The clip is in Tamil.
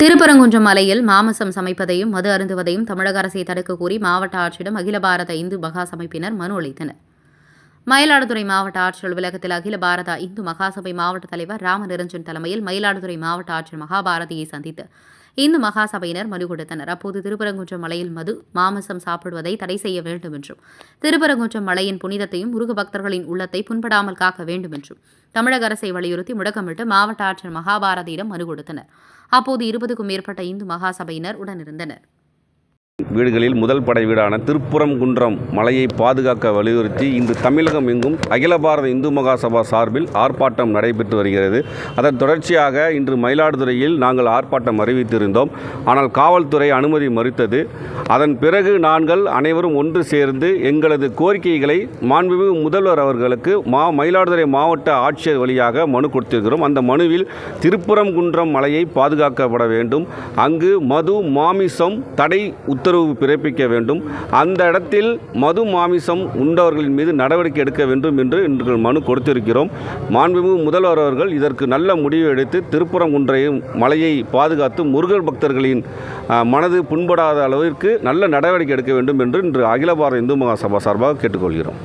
திருப்பரங்குன்றம் மலையில் மாமசம் சமைப்பதையும் மது அருந்துவதையும் தமிழக அரசை தடுக்க கோரி மாவட்ட ஆட்சியிடம் அகில பாரத இந்து மகா சமைப்பினர் மனு அளித்தனர். மயிலாடுதுறை மாவட்ட ஆட்சியர் அலுவலகத்தில் அகில பாரத இந்து மகாசபை மாவட்ட தலைவர் ராம நிரஞ்சன் தலைமையில் மயிலாடுதுறை மாவட்ட ஆட்சியர் மகாபாரதியை சந்தித்து இந்து மகாசபையினர் மனு கொடுத்தனர். அப்போது திருப்பரங்குன்றம் மலையில் மது மாமிசம் சாப்பிடுவதை தடை செய்ய வேண்டும் என்றும் திருப்பரங்குன்றம் மலையின் புனிதத்தையும் முருக பக்தர்களின் உள்ளத்தை புண்படாமல் காக்க வேண்டும் என்றும் தமிழக அரசை வலியுறுத்தி முடக்கமிட்டு மாவட்ட ஆட்சியர் மகாபாரதியிடம் மனு கொடுத்தனர். அப்போது இருபதுக்கும் மேற்பட்ட இந்து மகாசபையினர் உடனிருந்தனர். வீடுகளில் முதல் படை வீடான திருப்புறங்குன்றம் மலையை பாதுகாக்க வலியுறுத்தி இன்று தமிழகம் எங்கும் அகில பாரத இந்து மகாசபா சார்பில் ஆர்ப்பாட்டம் நடைபெற்று வருகிறது. அதன் தொடர்ச்சியாக இன்று மயிலாடுதுறையில் நாங்கள் ஆர்ப்பாட்டம் அறிவித்திருந்தோம். ஆனால் காவல்துறை அனுமதி மறுத்தது. அதன் பிறகு நாங்கள் அனைவரும் ஒன்று சேர்ந்து எங்களது கோரிக்கைகளை மாண்புமிகு முதல்வர் அவர்களுக்கு மா மயிலாடுதுறை மாவட்ட ஆட்சியர் வழியாக மனு கொடுத்திருக்கிறோம். அந்த மனுவில் திருப்புறங்குன்றம் மலையை பாதுகாக்கப்பட வேண்டும். அங்கு மது மாமிசம் தடை உத்தரவு பிறப்பிக்க வேண்டும். அந்த இடத்தில் மது மாமிசம் உண்டவர்களின் மீது நடவடிக்கை எடுக்க வேண்டும் என்று இன்று மனு கொடுத்திருக்கிறோம். மாண்புமிகு முதல்வர் அவர்கள் இதற்கு நல்ல முடிவு எடுத்து திருப்புறங்குன்றையும் மலையை பாதுகாத்து முருகன் பக்தர்களின் மனது புண்படாத அளவிற்கு நல்ல நடவடிக்கை எடுக்க வேண்டும் என்று இன்று அகில பாரத இந்து மகாசபா சார்பாக கேட்டுக்கொள்கிறோம்.